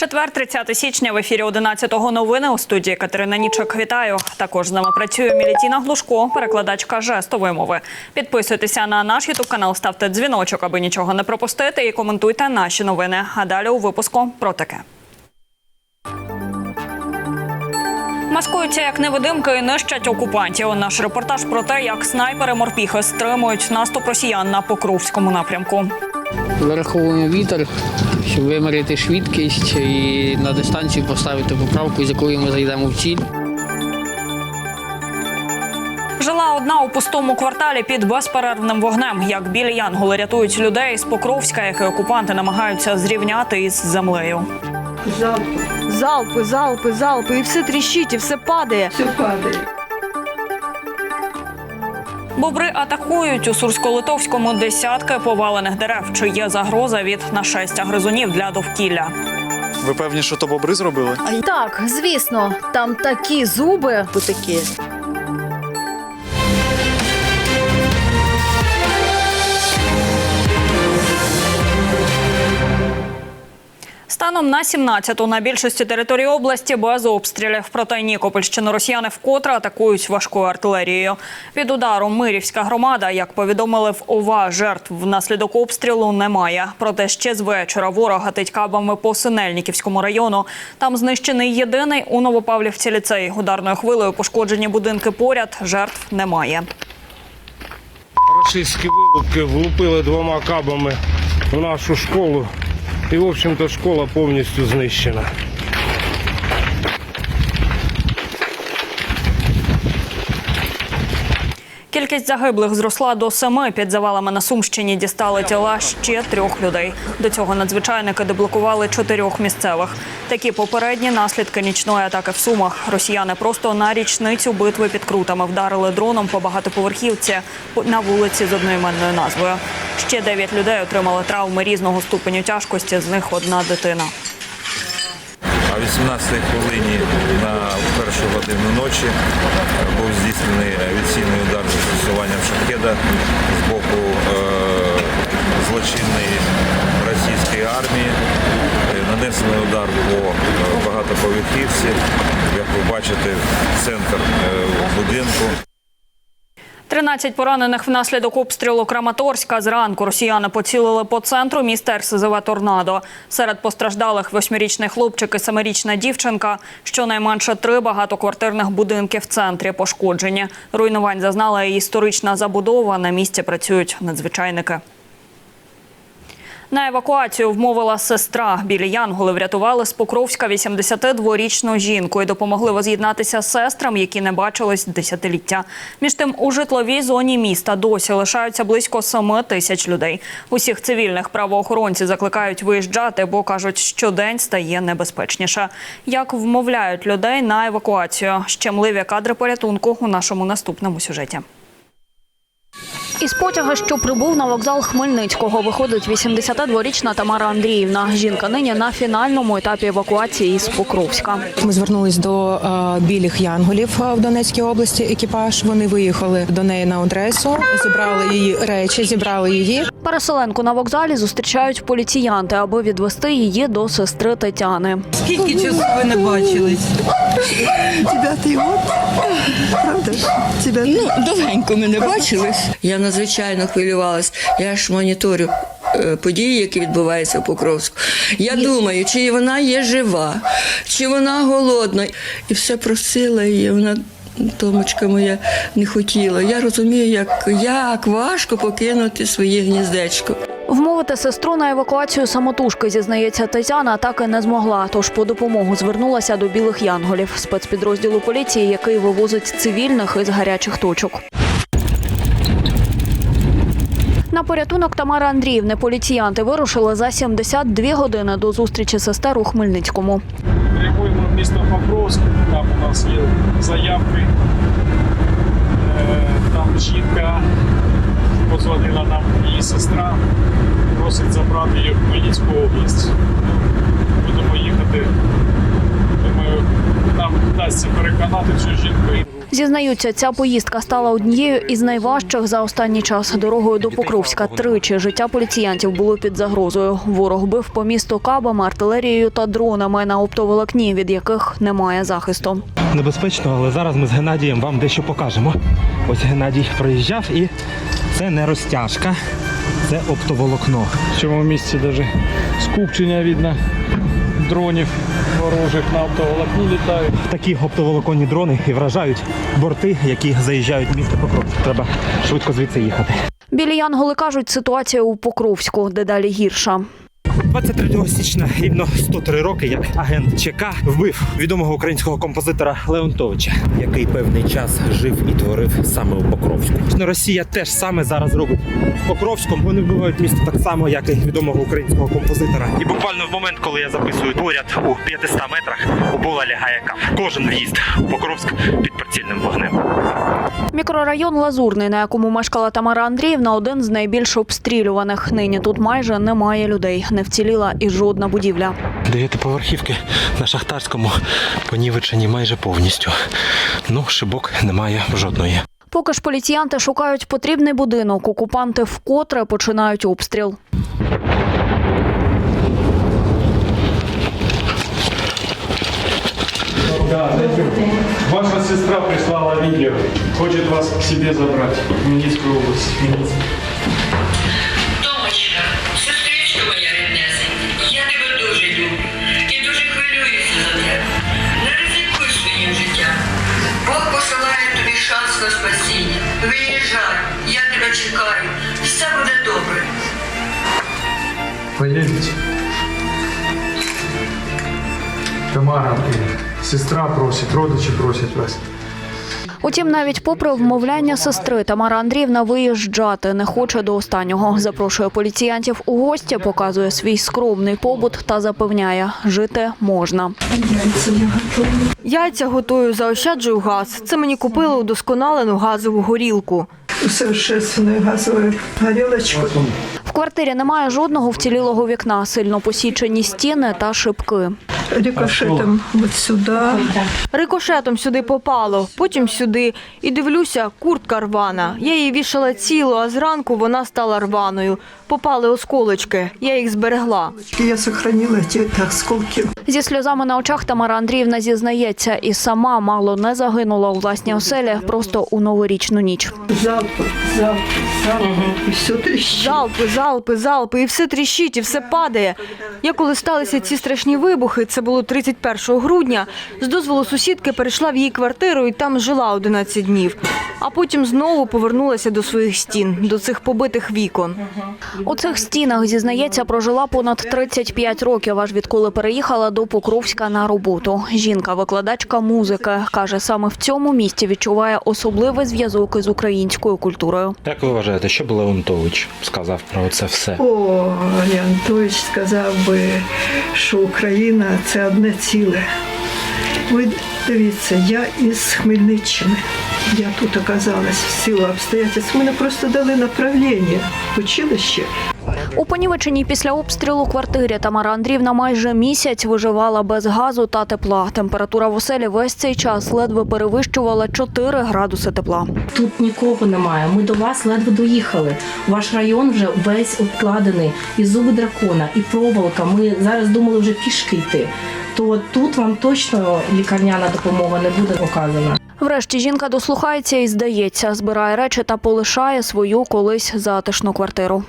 Четвер, 30 січня в ефірі 11-го новини у студії Катерина Нічок. Вітаю. Також з нами працює Мілітіна Глушко, перекладачка жестової мови. Підписуйтеся на наш ютуб канал, ставте дзвіночок, аби нічого не пропустити, і коментуйте наші новини. А далі у випуску про таке. Маскуються як невидимки і нищать окупантів. Наш репортаж про те, як снайпери морпіхи стримують наступ росіян на Покровському напрямку. Вираховуємо вітер, щоб виміряти швидкість і на дистанцію поставити поправку, з якою ми зайдемо в ціль. Жила одна у пустому кварталі під безперервним вогнем. Як білі янголи рятують людей з Покровська, який окупанти намагаються зрівняти із землею. Залпи, залпи, залпи, і все тріщить, і все падає. все падає. Бобри атакують у Сурсько-Литовському десятки повалених дерев. Чи є загроза від нашестя гризунів для довкілля? Ви певні, що то бобри зробили? Так, звісно, там такі зуби. Такі. Станом на 17-ту на більшості території області без обстрілів. Проте Нікопольщину росіяни вкотре атакують важкою артилерією. Від удару Мирівська громада, як повідомили в ОВА, жертв внаслідок обстрілу немає. Проте ще з вечора ворог гатить кабами по Синельниківському району. Там знищений єдиний у Новопавлівці ліцей. Ударною хвилею пошкоджені будинки поряд. Жертв немає. Російські вилупки влупили двома кабами в нашу школу. І, в общем-то, школа повністю знищена. Кількість загиблих зросла до семи. Під завалами на Сумщині дістали тіла ще трьох людей. До цього надзвичайники деблокували чотирьох місцевих. Такі попередні наслідки нічної атаки в Сумах. Росіяни просто на річницю битви під крутами вдарили дроном по багатоповерхівці на вулиці з одноіменною назвою. Ще дев'ять людей отримали травми різного ступеню тяжкості. З них одна дитина. А в 18 хвилині на першу годину ночі був здійснений авіаційний удар з застосуванням шахеда з боку е, злочинної російської армії. Нанесений удар по е, багатоповерхівці. Як ви бачите, центр е, будинку. 13 поранених внаслідок обстрілу Краматорська. Зранку росіяни поцілили по центру міста РСЗВ «Торнадо». Серед постраждалих восьмирічний хлопчик і семирічна дівчинка. Щонайменше три багатоквартирних будинки в центрі пошкоджені. Руйнувань зазнала і історична забудова. На місці працюють надзвичайники. На евакуацію вмовила сестра. Білі Янголи врятували з Покровська 82-річну жінку і допомогли воз'єднатися з сестрам, які не бачились десятиліття. Між тим, у житловій зоні міста досі лишаються близько 7 тисяч людей. Усіх цивільних правоохоронці закликають виїжджати, бо кажуть, щодень стає небезпечніше. Як вмовляють людей на евакуацію? Щемливі кадри порятунку у нашому наступному сюжеті. Із потяга, що прибув на вокзал Хмельницького, виходить 82-річна Тамара Андріївна. Жінка нині на фінальному етапі евакуації із Покровська. Ми звернулись до е, білих янголів е, в Донецькій області. Екіпаж вони виїхали до неї на адресу, зібрали її речі, зібрали її. Переселенку на вокзалі зустрічають поліціянти, аби відвести її до сестри Тетяни. Скільки часу ви не бачились? Дев'ятий год. Правда? Дев'ятий. Ну, довгенько ми не бачились. Я надзвичайно хвилювалась. Я ж моніторю е, події, які відбуваються в Покровську. Я думаю, чи вона є жива, чи вона голодна. І все просила її. Вона. Томочка моя не хотіла. Я розумію, як, як важко покинути своє гніздечко. Вмовити сестру на евакуацію самотужки, зізнається Тетяна, так і не змогла. Тож по допомогу звернулася до білих янголів спецпідрозділу поліції, який вивозить цивільних із гарячих точок. На порятунок Тамари Андріївни поліціянти вирушили за 72 години до зустрічі сестер у Хмельницькому. Прямуємо в місто Покровськ, там у нас є заявки. Е, Там жінка позвонила нам її сестра, просить забрати її в Хмельницьку область. Будемо їхати. Думаю, нам вдасться переконати цю жінку. Зізнаються, ця поїздка стала однією із найважчих за останній час. Дорогою до Покровська тричі життя поліціянтів було під загрозою. Ворог бив по місту кабами, артилерією та дронами на оптоволокні, від яких немає захисту. небезпечно, але зараз ми з Геннадієм вам дещо покажемо. Ось Геннадій проїжджав і це не розтяжка, це оптоволокно. В цьому місці навіть скупчення видно дронів ворожих на оптоволокні літають. Такі оптоволоконні дрони і вражають борти, які заїжджають в місто Покровськ. Треба швидко звідси їхати. Білі янголи кажуть, ситуація у Покровську дедалі гірша. 23 січня, рівно 103 роки, як агент ЧК вбив відомого українського композитора Леонтовича, який певний час жив і творив саме у Покровську. Росія теж саме зараз робить в Покровському. Вони вбивають місто так само, як і відомого українського композитора. І буквально в момент, коли я записую поряд у 500 метрах, у пола лягає кап. Кожен в'їзд у Покровськ під прицільним вогнем. Мікрорайон Лазурний, на якому мешкала Тамара Андріївна, один з найбільш обстрілюваних. Нині тут майже немає людей. Не вціліла і жодна будівля. Дев'ятиповерхівки на шахтарському понівечені майже повністю. Ну, шибок немає жодної. Поки ж поліціянти шукають потрібний будинок, окупанти вкотре починають обстріл. Да, Ваша сестра прислала видео. Хочет вас к себе забрать. В Хмельницкую область. Тобі спасіння. Виїжджай, я тебе чекаю. Все буде добре. Поедете? Тамара, сестра просить, родичі просять вас. Утім, навіть попри вмовляння сестри, Тамара Андріївна виїжджати не хоче до останнього. Запрошує поліціянтів у гості, показує свій скромний побут та запевняє, жити можна. Яйця готую, заощаджую газ. Це мені купили удосконалену газову горілку. Усовершенствованную газовую горелочку. В квартирі немає жодного вцілілого вікна, сильно посічені стіни та шибки. Рикошетом вот сюда. Рикошетом сюди попало, потім сюди. І дивлюся, куртка рвана. Я її вішала цілу, а зранку вона стала рваною. Попали осколочки, я їх зберегла. Я сохранила эти осколки. Зі сльозами на очах Тамара Андріївна зізнається, і сама мало не загинула у власній оселі просто у новорічну ніч. Залпы, залпы, залпы. И все трещит. Залпи, залпи, залпи, і все тріщить, і все падає. Я коли сталися ці страшні вибухи, це було 31 грудня, з дозволу сусідки перейшла в її квартиру і там жила 11 днів. А потім знову повернулася до своїх стін, до цих побитих вікон. У цих стінах, зізнається, прожила понад 35 років, аж відколи переїхала до Покровська на роботу. Жінка, викладачка музики, каже, саме в цьому місті відчуває особливий зв'язок із українською культурою. Як ви вважаєте, що Леонтович сказав про це все? О, Леонтович сказав би, що Україна це одне ціле. Ви дивіться, я із Хмельниччини. Я тут оказалась в силу обстоятельств. Мене просто дали направлення в училище. У понівеченій після обстрілу квартирі Тамара Андріївна майже місяць виживала без газу та тепла. Температура в оселі весь цей час ледве перевищувала 4 градуси тепла. Тут нікого немає. Ми до вас ледве доїхали. Ваш район вже весь обкладений і зуби дракона, і проволока. Ми зараз думали вже пішки йти. То тут вам точно лікарняна допомога не буде оказана. Врешті жінка дослухається і здається, збирає речі та полишає свою колись затишну квартиру.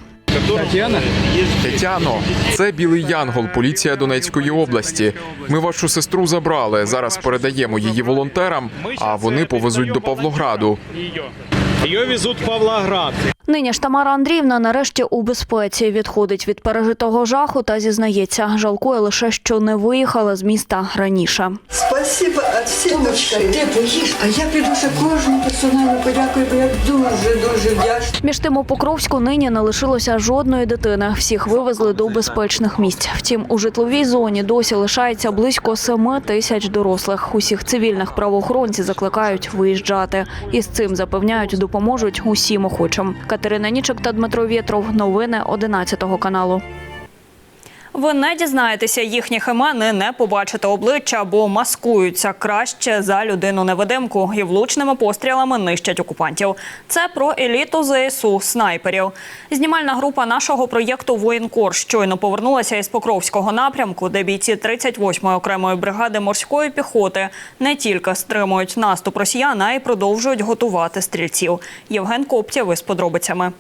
Тетяно, це білий янгол, поліція Донецької області. Ми вашу сестру забрали. Зараз передаємо її волонтерам, а вони повезуть до Павлограду. Її везуть в Павлоград. Нині ж Тамара Андріївна нарешті у безпеці відходить від пережитого жаху та зізнається, жалкує лише, що не виїхала з міста раніше. Спасибо від всіх душі. ти поїж, а я піду ще кожному персонально подякую, бо я дуже дуже вдячна. Між тим у Покровську нині не лишилося жодної дитини. Всіх вивезли до безпечних місць. Втім, у житловій зоні досі лишається близько семи тисяч дорослих. Усіх цивільних правоохоронці закликають виїжджати. І з цим запевняють, допоможуть усім охочим. Катерина Нічок та Дмитро Вєтров. Новини 11 каналу. Ви не дізнаєтеся їхніх імен і не побачите обличчя, бо маскуються краще за людину-невидимку і влучними пострілами нищать окупантів. Це про еліту ЗСУ снайперів. Знімальна група нашого проєкту Воєнкор щойно повернулася із Покровського напрямку, де бійці 38-ї окремої бригади морської піхоти не тільки стримують наступ росіян, а й продовжують готувати стрільців. Євген Коптєв із подробицями.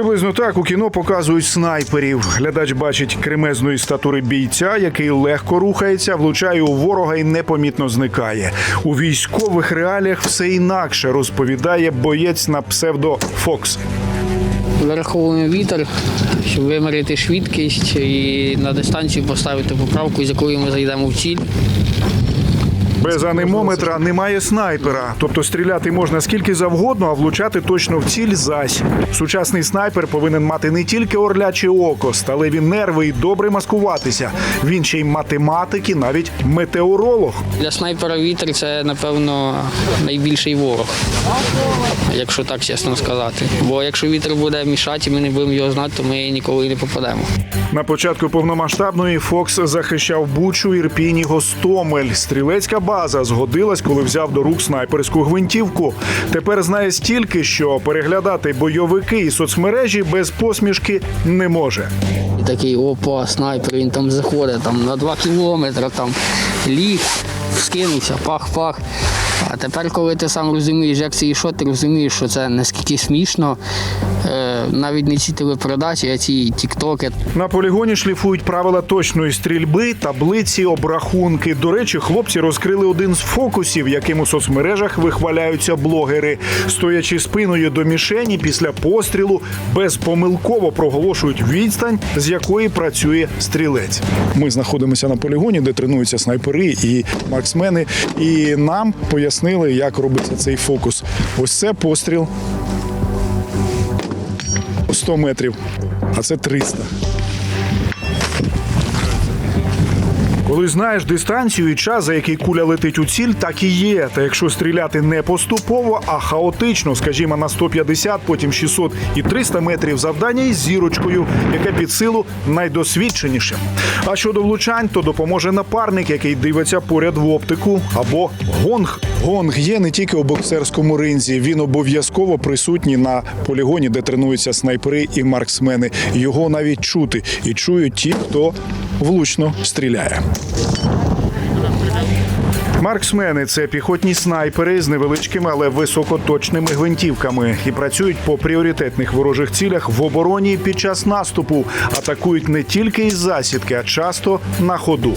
Приблизно так у кіно показують снайперів. Глядач бачить кремезної статури бійця, який легко рухається, влучає у ворога і непомітно зникає. У військових реаліях все інакше розповідає боєць на псевдо Фокс. Вираховуємо вітер, щоб виміряти швидкість і на дистанцію поставити поправку, з якою ми зайдемо в ціль. Без анемометра немає снайпера, тобто стріляти можна скільки завгодно, а влучати точно в ціль зась. Сучасний снайпер повинен мати не тільки орляче око, сталеві нерви і добре маскуватися. Він ще й математик і навіть метеоролог. Для снайпера вітер це, напевно, найбільший ворог, якщо так чесно сказати. Бо якщо вітер буде мішати, і ми не будемо його знати, то ми ніколи не попадемо. На початку повномасштабної Фокс захищав Бучу, Ірпінь і Гостомель. Стрілецька база згодилась, коли взяв до рук снайперську гвинтівку. Тепер знає стільки, що переглядати бойовики і соцмережі без посмішки не може. Такий опа, снайпер, він там заходить там, на два кілометри, там ліг, скинувся, пах-пах. А тепер, коли ти сам розумієш, як це що, ти розумієш, що це наскільки смішно, е, навіть не ці телепередачі, а ці тіктоки. На полігоні шліфують правила точної стрільби, таблиці, обрахунки. До речі, хлопці розкрили один з фокусів, яким у соцмережах вихваляються блогери. Стоячи спиною до мішені після пострілу, безпомилково проголошують відстань, з якої працює стрілець. Ми знаходимося на полігоні, де тренуються снайпери і марксмени. І нам пояснили, як робиться цей фокус. Ось це постріл 100 метрів, а це 300. Коли знаєш дистанцію і час, за який куля летить у ціль, так і є. Та якщо стріляти не поступово, а хаотично, скажімо, на 150, потім 600 і 300 метрів завдання із зірочкою, яке під силу найдосвідченішим. А щодо влучань, то допоможе напарник, який дивиться поряд в оптику, або гонг. Гонг є не тільки у боксерському ринзі. Він обов'язково присутній на полігоні, де тренуються снайпери і марксмени. Його навіть чути і чують ті, хто влучно стріляє. Марксмени це піхотні снайпери з невеличкими, але високоточними гвинтівками і працюють по пріоритетних ворожих цілях в обороні під час наступу. Атакують не тільки із засідки, а часто на ходу.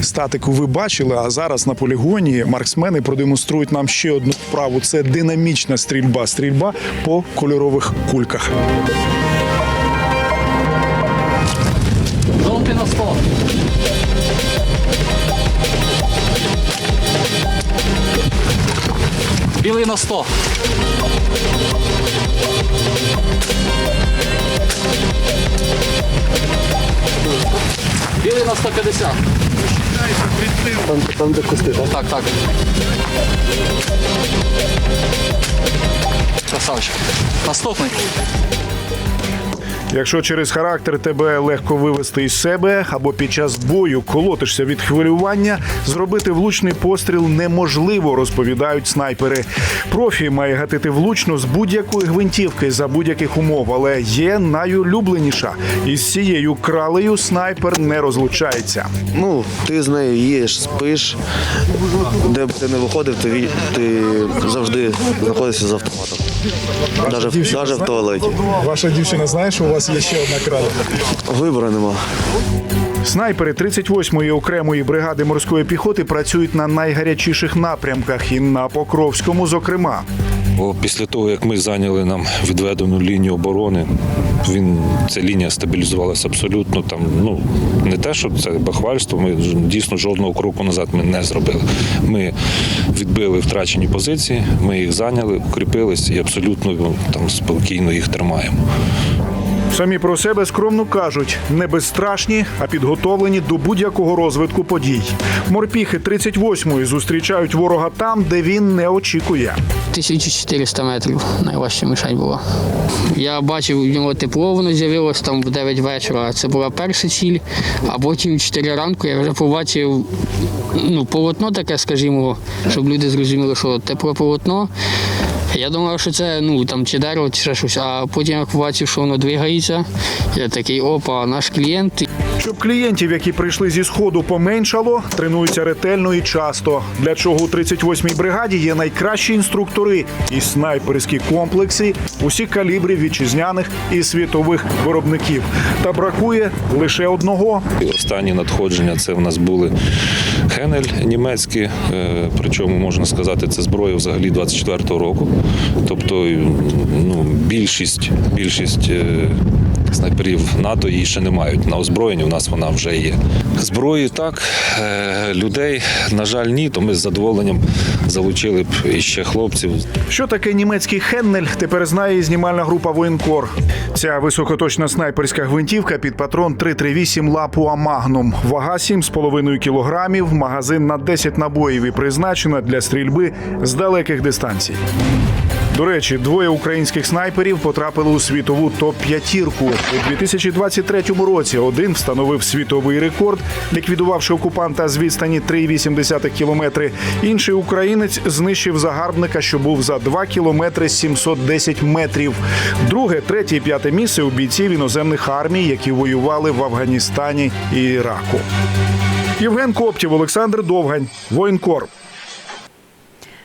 Статику ви бачили, а зараз на полігоні марксмени продемонструють нам ще одну вправу: це динамічна стрільба. Стрільба по кольорових кульках. Жовтий на 100. Білий на 100. Білий на 150. Там, там де кусти, так? Так. Красавчик. Наступний. Якщо через характер тебе легко вивести із себе або під час бою колотишся від хвилювання, зробити влучний постріл неможливо, розповідають снайпери. Профі має гатити влучно з будь-якої гвинтівки за будь-яких умов, але є найулюбленіша. Із цією кралею снайпер не розлучається. Ну, ти з нею їш, спиш. Де б ти не виходив, ти, ти завжди знаходишся з автоматом. Навіть, даже в туалеті. Ваша дівчина знає, що у вас є ще одна крала. Вибору нема. Снайпери 38-ї окремої бригади морської піхоти працюють на найгарячіших напрямках і на Покровському, зокрема. Після того, як ми зайняли нам відведену лінію оборони, він ця лінія стабілізувалася абсолютно. Там ну не те, що це бахвальство. Ми дійсно жодного кроку назад ми не зробили. Ми відбили втрачені позиції, ми їх зайняли, укріпились і абсолютно ну, там спокійно їх тримаємо. Самі про себе скромно кажуть, не безстрашні, а підготовлені до будь-якого розвитку подій. Морпіхи 38-ї зустрічають ворога там, де він не очікує. 1400 метрів найважча мішень була. Я бачив, у нього тепло воно з'явилось там в 9 вечора. Це була перша ціль, а потім в 4 ранку я вже побачив ну, полотно таке, скажімо, щоб люди зрозуміли, що тепле полотно. Я думав, що це ну там чи дерево, чи ще щось, а потім як побачив, що воно двигається. Я такий, опа, наш клієнт. Щоб клієнтів, які прийшли зі сходу, поменшало, тренуються ретельно і часто. Для чого у 38-й бригаді є найкращі інструктори і снайперські комплекси усіх калібрів вітчизняних і світових виробників. Та бракує лише одного. Останні надходження це в нас були Хенель німецькі, е, причому можна сказати, це зброя взагалі 24-го року. Тобто ну, більшість, більшість е, снайперів НАТО її ще не мають. На озброєнні у нас вона вже є. Зброї так, е, людей, на жаль, ні, то ми з задоволенням залучили б іще хлопців. Що таке німецький Хеннель, тепер знає і знімальна група Воєнкор. Ця високоточна снайперська гвинтівка під патрон 338 Лапуа Магнум. Вага 7,5 кілограмів, магазин на 10 набоїв і призначена для стрільби з далеких дистанцій. До речі, двоє українських снайперів потрапили у світову топ-п'ятірку. У 2023 році один встановив світовий рекорд, ліквідувавши окупанта з відстані 3,8 кілометри. Інший українець знищив загарбника, що був за 2 кілометри 710 метрів. Друге, третє і п'яте місце у бійців іноземних армій, які воювали в Афганістані і Іраку. Євген Коптів, Олександр Довгань, Воєнкор.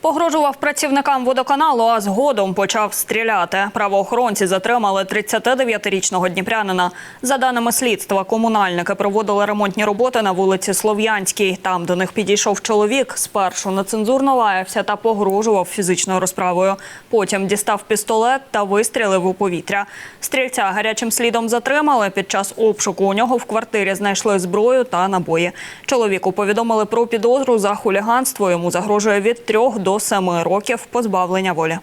Погрожував працівникам водоканалу, а згодом почав стріляти. Правоохоронці затримали 39-річного дніпрянина. За даними слідства, комунальники проводили ремонтні роботи на вулиці Слов'янській. Там до них підійшов чоловік. Спершу нецензурно лаявся та погрожував фізичною розправою. Потім дістав пістолет та вистрілив у повітря. Стрільця гарячим слідом затримали. Під час обшуку у нього в квартирі знайшли зброю та набої. Чоловіку повідомили про підозру за хуліганство. Йому загрожує від трьох до семи років позбавлення волі.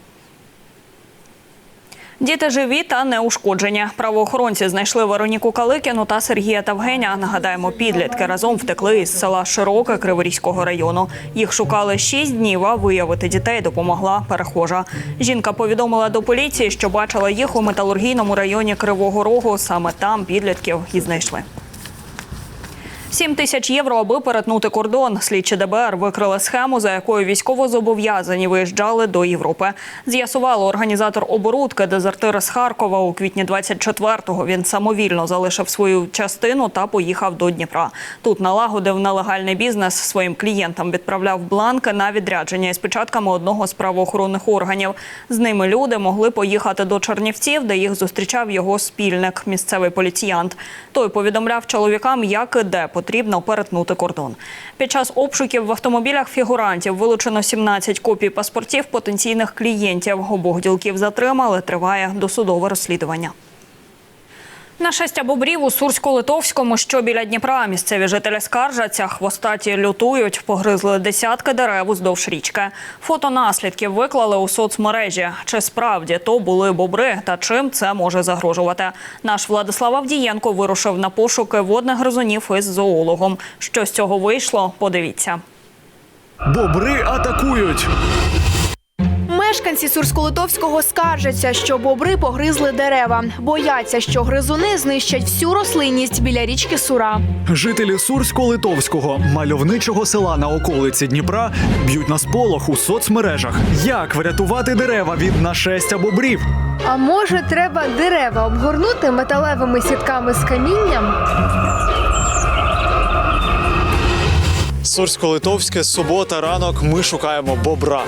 Діти живі та неушкоджені. Правоохоронці знайшли Вероніку Каликіну та Сергія Тавгеня. Нагадаємо, підлітки разом втекли із села Широке Криворізького району. Їх шукали шість днів, а виявити дітей допомогла перехожа. Жінка повідомила до поліції, що бачила їх у металургійному районі Кривого Рогу. Саме там підлітків і знайшли. 7 тисяч євро, аби перетнути кордон. Слідчі ДБР викрили схему, за якою військовозобов'язані виїжджали до Європи. З'ясувало організатор оборудки дезертир з Харкова у квітні 24-го. Він самовільно залишив свою частину та поїхав до Дніпра. Тут налагодив нелегальний бізнес. Своїм клієнтам відправляв бланки на відрядження із печатками одного з правоохоронних органів. З ними люди могли поїхати до Чернівців, де їх зустрічав його спільник, місцевий поліціянт. Той повідомляв чоловікам, як і де потрібно перетнути кордон. Під час обшуків в автомобілях фігурантів вилучено 17 копій паспортів потенційних клієнтів. Обох ділків затримали. Триває досудове розслідування. Нашестя бобрів у Сурську-Литовському, що біля Дніпра. Місцеві жителі скаржаться, хвостаті лютують, погризли десятки дерев уздовж річки. Фото наслідків виклали у соцмережі. Чи справді то були бобри та чим це може загрожувати? Наш Владислав Авдієнко вирушив на пошуки водних гризунів із зоологом. Що з цього вийшло? Подивіться. Бобри атакують. Мешканці Сурсько-Литовського скаржаться, що бобри погризли дерева. Бояться, що гризуни знищать всю рослинність біля річки Сура. Жителі Сурсько-Литовського мальовничого села на околиці Дніпра б'ють на сполох у соцмережах. Як врятувати дерева від нашестя бобрів? А може, треба дерева обгорнути металевими сітками з камінням? Сурсько-Литовське, субота, ранок. Ми шукаємо бобра.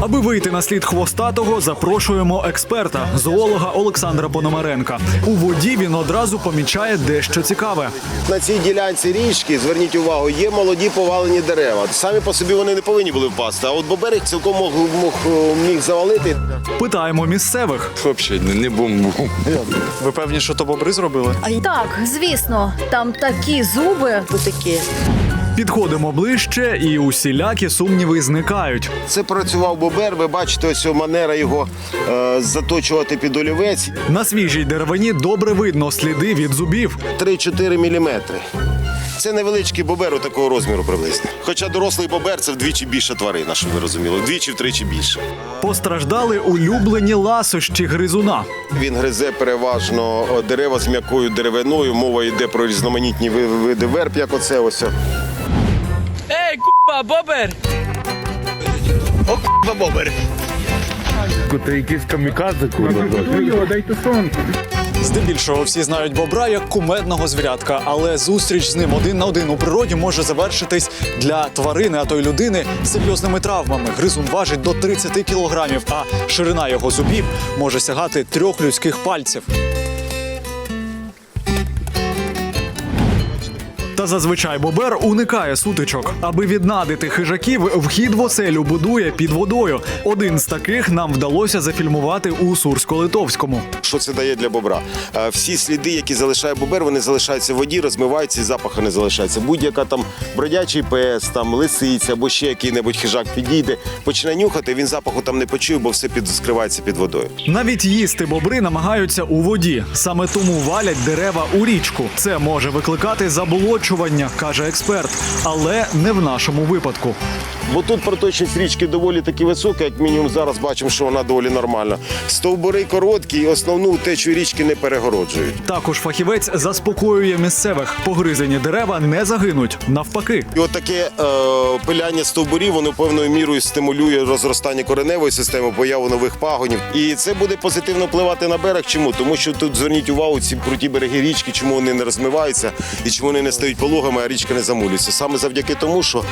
Аби вийти на слід хвостатого, запрошуємо експерта, зоолога Олександра Пономаренка. У воді він одразу помічає дещо цікаве. На цій ділянці річки, зверніть увагу, є молоді повалені дерева. Самі по собі вони не повинні були впасти, а от бобер їх цілком мог, мог, міг завалити. Питаємо місцевих. Взагалі, не бомбу. Ви певні, що то бобри зробили? А Так, звісно, там такі зуби. Такі. Підходимо ближче, і усілякі сумніви зникають. Це працював бобер. Ви бачите, ось манера його е, заточувати під олівець. На свіжій деревині добре видно сліди від зубів. 3-4 міліметри. Це невеличкий бобер у такого розміру приблизно. Хоча дорослий бобер це вдвічі більша тварина, щоб ви розуміли. Вдвічі-втричі більше. Постраждали улюблені ласощі гризуна. Він гризе переважно дерева з м'якою деревиною. Мова йде про різноманітні ви- види верб, як оце ось. Ей, бобер! О, бобер. Ти якийсь камікадзе, Здебільшого всі знають бобра як кумедного звірятка, але зустріч з ним один на один у природі може завершитись для тварини, а то й людини серйозними травмами. Гризун важить до 30 кілограмів, а ширина його зубів може сягати трьох людських пальців. Та зазвичай бобер уникає сутичок. Аби віднадити хижаків, вхід в оселю будує під водою. Один з таких нам вдалося зафільмувати у Сурсько-Литовському. Що це дає для бобра? Е, Всі сліди, які залишає бобер, вони залишаються в воді, розмиваються і запаху не залишається. Будь-яка там бродячий пес, там лисиця або ще який-небудь хижак підійде, почне нюхати, він запаху там не почує, бо все під скривається під водою. Навіть їсти бобри намагаються у воді. Саме тому валять дерева у річку. Це може викликати заболочування, каже експерт, але не в нашому випадку. Бо тут проточність річки доволі таки висока, як мінімум зараз бачимо, що вона доволі нормальна. Стовбури короткі і основну течу річки не перегороджують. Також фахівець заспокоює місцевих. Погризені дерева не загинуть. Навпаки, І от таке е, пиляння стовбурів, воно певною мірою стимулює розростання кореневої системи, появу нових пагонів. І це буде позитивно впливати на берег. Чому? Тому що тут зверніть увагу, ці круті береги річки, чому вони не розмиваються і чому вони не стають пологами, а річка не замулюється. Саме завдяки тому, що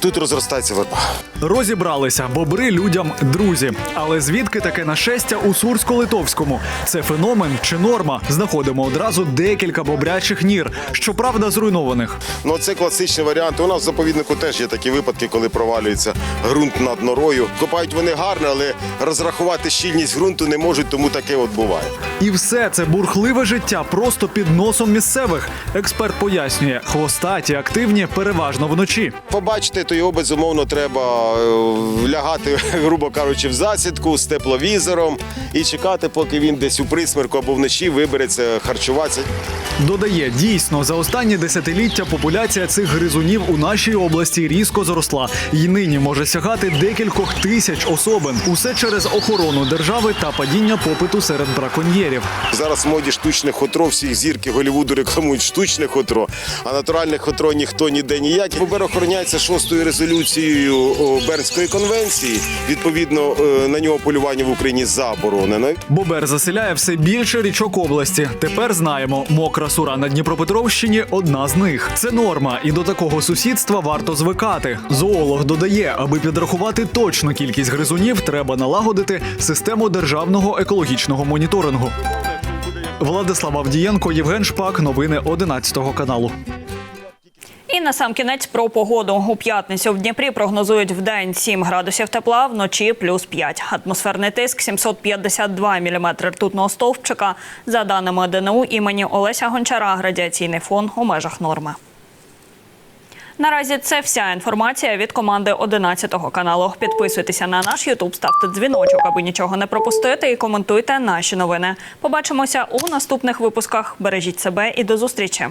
тут розростається верба. розібралися бобри людям друзі. Але звідки таке нашестя у Сурсько-Литовському? Це феномен чи норма? Знаходимо одразу декілька бобрячих нір, щоправда, зруйнованих. Ну це класичний варіант. У нас в заповіднику теж є такі випадки, коли провалюється ґрунт над норою. Копають вони гарно, але розрахувати щільність ґрунту не можуть, тому таке от буває. І все це бурхливе життя просто під носом місцевих. Експерт пояснює, хвостаті активні переважно вночі. Побачити, то його безумовно треба е, лягати, грубо кажучи, в засідку з тепловізором і чекати, поки він десь у присмерку або вночі вибереться харчуватися. Додає, дійсно, за останні десятиліття популяція цих гризунів у нашій області різко зросла і нині може сягати декількох тисяч особин. Усе через охорону держави та падіння попиту серед браконьєрів. Зараз в моді штучне хутро, всіх зірки Голлівуду рекламують штучне хутро, а натуральне хутро ніхто ніде ніяк. Бобер охороняється шостою резолюцією Бернської конвенції. Відповідно, е, на нього полювання в Україні заборонено. Бобер заселяє все більше річок області. Тепер знаємо, мокра сура на Дніпропетровщині одна з них. Це норма, і до такого сусідства варто звикати. Зоолог додає, аби підрахувати точну кількість гризунів, треба налагодити систему державного екологічного моніторингу. Владислав Авдієнко, Євген Шпак. Новини 11 каналу. І на сам кінець про погоду. У п'ятницю в Дніпрі прогнозують в день 7 градусів тепла, вночі плюс 5. Атмосферний тиск 752 міліметри ртутного стовпчика. За даними ДНУ імені Олеся Гончара, радіаційний фон у межах норми. Наразі це вся інформація від команди 11 каналу. Підписуйтеся на наш Ютуб, ставте дзвіночок, аби нічого не пропустити, і коментуйте наші новини. Побачимося у наступних випусках. Бережіть себе і до зустрічі.